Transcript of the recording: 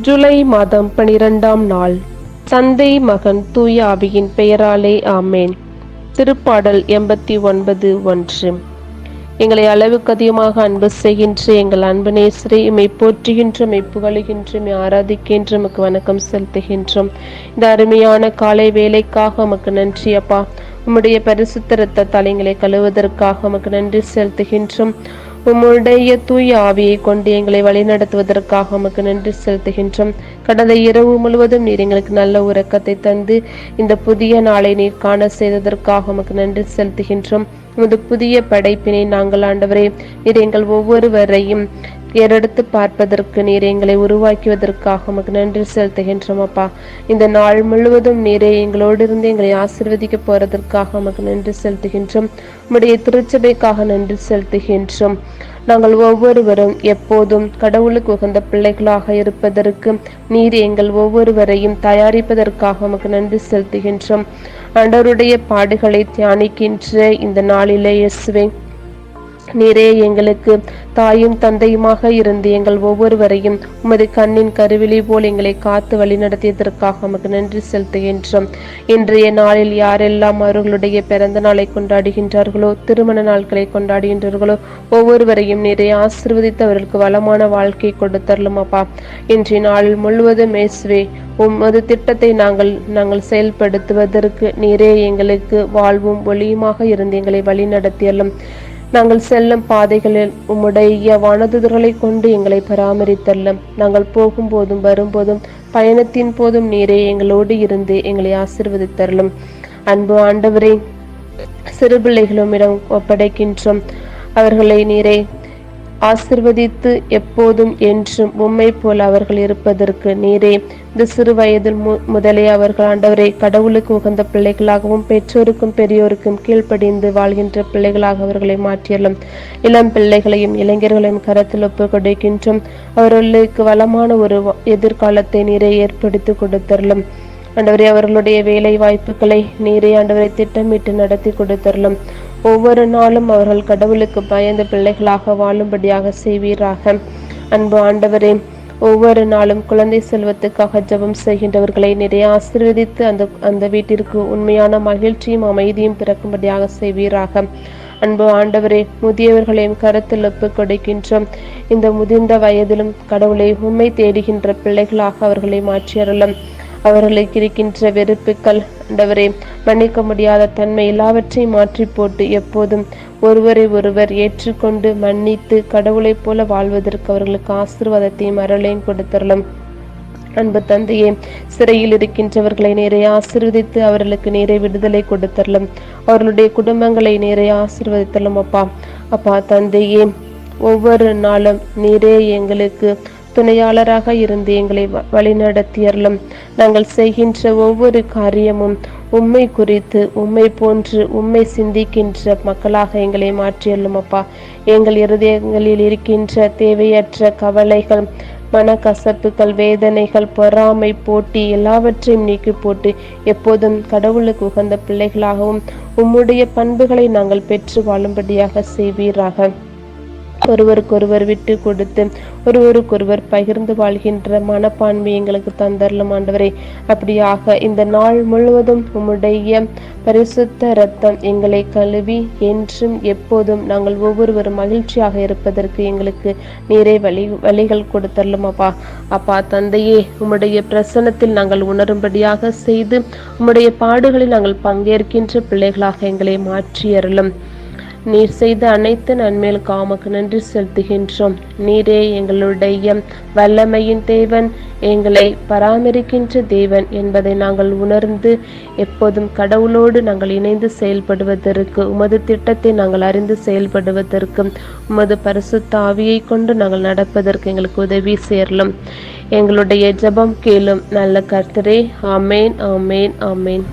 ஜூலை மாதம் பனிரெண்டாம் நாள். தந்தை மகன் தூய ஆவியின் பெயராலே ஆமேன். திருப்பாடல் எண்பத்தி ஒன்பது ஒன்று. எங்களை அளவுக்கு அதிகமாக அன்பு செய்கின்ற எங்கள் அன்பு நேசரை இமை போற்றுகின்ற இமை புகழுகின்ற இமை ஆராதிக்கின்ற உமக்கு வணக்கம் செலுத்துகின்றோம். இந்த அருமையான காலை வேலைக்காக நமக்கு நன்றி அப்பா. உம்முடைய பரிசுத்த ரத்த தலைங்களை கழுவுவதற்காக நமக்கு நன்றி செலுத்துகின்றோம். உம்முடைய தூய் ஆவியை கொண்டு எங்களை வழிநடத்துவதற்காக உமக்கு நன்றி செலுத்துகின்றோம். கடந்த இரவு முழுவதும் நீர் எங்களுக்கு நல்ல உறக்கத்தை தந்து இந்த புதிய நாளை நீர் காண செய்ததற்காக உமக்கு நன்றி செலுத்துகின்றோம். உமது புதிய படைப்பினை நாங்கள் ஆண்டவரே நீர் எங்கள் ஒவ்வொருவரையும் ஏறெடுத்து பார்ப்பதற்கு நீர் எங்களை உருவாக்குவதற்காக உமக்கு நன்றி செலுத்துகின்றோம் அப்பா. இந்த நாள் முழுவதும் நீரே எங்களோடு இருந்து எங்களை ஆசிர்வதிக்க போறதற்காக உமக்கு நன்றி செலுத்துகின்றோம். உம்முடைய திருச்சபைக்காக நன்றி செலுத்துகின்றோம். நாங்கள் ஒவ்வொருவரும் எப்போதும் கடவுளுக்கு உகந்த பிள்ளைகளாக இருப்பதற்கு நீர் எங்கள் ஒவ்வொருவரையும் தயாரிப்பதற்காக உமக்கு நன்றி செலுத்துகின்றோம். ஆண்டவருடைய பாடுகளை தியானிக்கின்ற இந்த நாளிலே இயேசுவை நீரே எங்களுக்கு தாயும் தந்தையுமாக இருந்து எங்கள் ஒவ்வொருவரையும் உமது கண்ணின் கருவிழி போல் எங்களை காத்து வழிநடத்தியதற்காக நமக்கு நன்றி செலுத்துகின்றோம். இன்றைய நாளில் யாரெல்லாம் அவர்களுடைய பிறந்த நாளை கொண்டாடுகின்றார்களோ திருமண நாட்களை கொண்டாடுகின்றார்களோ ஒவ்வொருவரையும் நீரை ஆசிர்வதித்து அவர்களுக்கு வளமான வாழ்க்கை கொடுத்தரலும் அப்பா. இன்றைய நாளில் முழுவதும் மேசுவே உமது திட்டத்தை நாங்கள் நாங்கள் செயல்படுத்துவதற்கு நீரே எங்களுக்கு வாழ்வும் ஒளியுமாக இருந்து எங்களை வழிநடத்தியலும் நாங்கள் செல்லும் பாதைகளில் உம்முடைய வனதுதர்களை கொண்டு எங்களை பராமரித்தல்லும். நாங்கள் போகும்போதும் வரும்போதும் பயணத்தின் போதும் நீரே எங்களோடு இருந்து எங்களை ஆசிர்வதித்தரலும். அன்பு ஆண்டவரை சிறு பிள்ளைகளும் இடம் ஒப்படைக்கின்றோம். அவர்களை நீரே ஆசிர்வதித்து எப்போதும் என்றும் உம்மை போல் அவர்கள் இருப்பதற்கு நீரே. இந்த சிறு வயதில் முதலே அவர்கள் ஆண்டவரை கடவுளுக்கு உகந்த பிள்ளைகளாகவும் பெற்றோருக்கும் பெரியோருக்கும் கீழ்ப்படிந்து வாழ்கின்ற பிள்ளைகளாக அவர்களை மாற்றியலும். இளம் பிள்ளைகளையும் இளைஞர்களையும் கரத்தில் ஒப்பு கொடுக்கின்றோம். அவர்களுக்கு வளமான ஒரு எதிர்காலத்தை நீரை ஏற்படுத்தி கொடுத்தரலும். ஆண்டவரே அவர்களுடைய வேலை வாய்ப்புகளை நீரே ஆண்டவரை திட்டமிட்டு நடத்தி கொடுத்தரலும். ஒவ்வொரு நாளும் அவர்கள் கடவுளுக்கு பயந்த பிள்ளைகளாக வாழும்படியாக செய்வீராக. அன்பு ஆண்டவரே ஒவ்வொரு நாளும் குழந்தை செல்வத்துக்காக ஜெபம் செய்கின்றவர்களை நிறைய ஆசீர்வதித்து அந்த அந்த வீட்டிற்கு உண்மையான மகிழ்ச்சியும் அமைதியும் பிறக்கும்படியாக செய்வீராக. அன்பு ஆண்டவரே முதியவர்களையும் கருத்தில் ஒப்பு கொடுக்கின்றோம். இந்த முதிர்ந்த வயதிலும் கடவுளை உண்மை தேடுகின்ற பிள்ளைகளாக அவர்களை மாற்றியறலும் அவர்களுக்கு இருக்கின்ற வெறுப்புகள் ஆண்டவரே மன்னிக்க முடியாத தன்மை எல்லாவற்றையும் மாற்றி போட்டு எப்போதும் ஒருவரை ஒருவர் ஏற்றுக்கொண்டு மன்னித்து கடவுளைப் போல வாழ்வதற்கு அவர்களுக்கு ஆசீர்வாதத்தையும் அருளையும் கொடுத்தரலாம் அன்பு தந்தையே சிறையில் இருக்கின்றவர்களை நேரே ஆசிர்வதித்து அவர்களுக்கு நேரே விடுதலை கொடுத்தரலாம் அவர்களுடைய குடும்பங்களை நேரே ஆசிர்வதித்தலாம் அப்பா. அப்பா தந்தையே ஒவ்வொரு நாளும் நீரே எங்களுக்கு துணையாளராக இருந்து எங்களை வழிநடத்தியறலும் நாங்கள் செய்கின்ற ஒவ்வொரு காரியமும் உண்மை குறித்து உண்மை போன்று உண்மை சிந்திக்கின்ற மக்களாக எங்களை மாற்றியல்லும் அப்பா. எங்கள் இருதயங்களில் இருக்கின்ற தேவையற்ற கவலைகள் மனக்கசப்புகள் வேதனைகள் பொறாமை போட்டி எல்லாவற்றையும் நீக்கி போட்டு எப்போதும் கடவுளுக்கு உகந்த பிள்ளைகளாகவும் உம்முடைய பண்புகளை நாங்கள் பெற்று வாழும்படியாக செய்வீராக. ஒருவருக்கொருவர் விட்டு கொடுத்து ஒருவருக்கொருவர் பகிர்ந்து வாழ்கின்ற மனப்பான்மை எங்களுக்கு தந்தரலும் ஆண்டவரே. அப்படியாக இந்த நாள் முழுவதும் உம்முடைய பரிசுத்த ரத்தம் எங்களை கழுவி என்றும் எப்போதும் நாங்கள் ஒவ்வொருவரும் மகிழ்ச்சியாக இருப்பதற்கு எங்களுக்கு நீரே வழி வழிகள் கொடுத்தரலும் அப்பா. அப்பா தந்தையே உம்முடைய பிரசனத்தில் நாங்கள் உணரும்படியாக செய்து உம்முடைய பாடுகளில் நாங்கள் பங்கேற்கின்ற பிள்ளைகளாக எங்களை மாற்றியறலும் நீர் செய்த அனைத்து நன்மைகளுக்கு ஆமக்கு நன்றி செலுத்துகின்றோம். நீரே எங்களுடைய வல்லமையின் தேவன் எங்களை பராமரிக்கின்ற தேவன் என்பதை நாங்கள் உணர்ந்து எப்போதும் கடவுளோடு நாங்கள் இணைந்து செயல்படுவதற்கு உமது திட்டத்தை நாங்கள் அறிந்து செயல்படுவதற்கும் உமது பரிசுத்த ஆவியை கொண்டு நாங்கள் நடப்பதற்கு எங்களுக்கு உதவி சேரலும். எங்களுடைய ஜபம் கேளும் நல்ல கர்த்தரே ஆமேன் ஆமேன் ஆமேன்.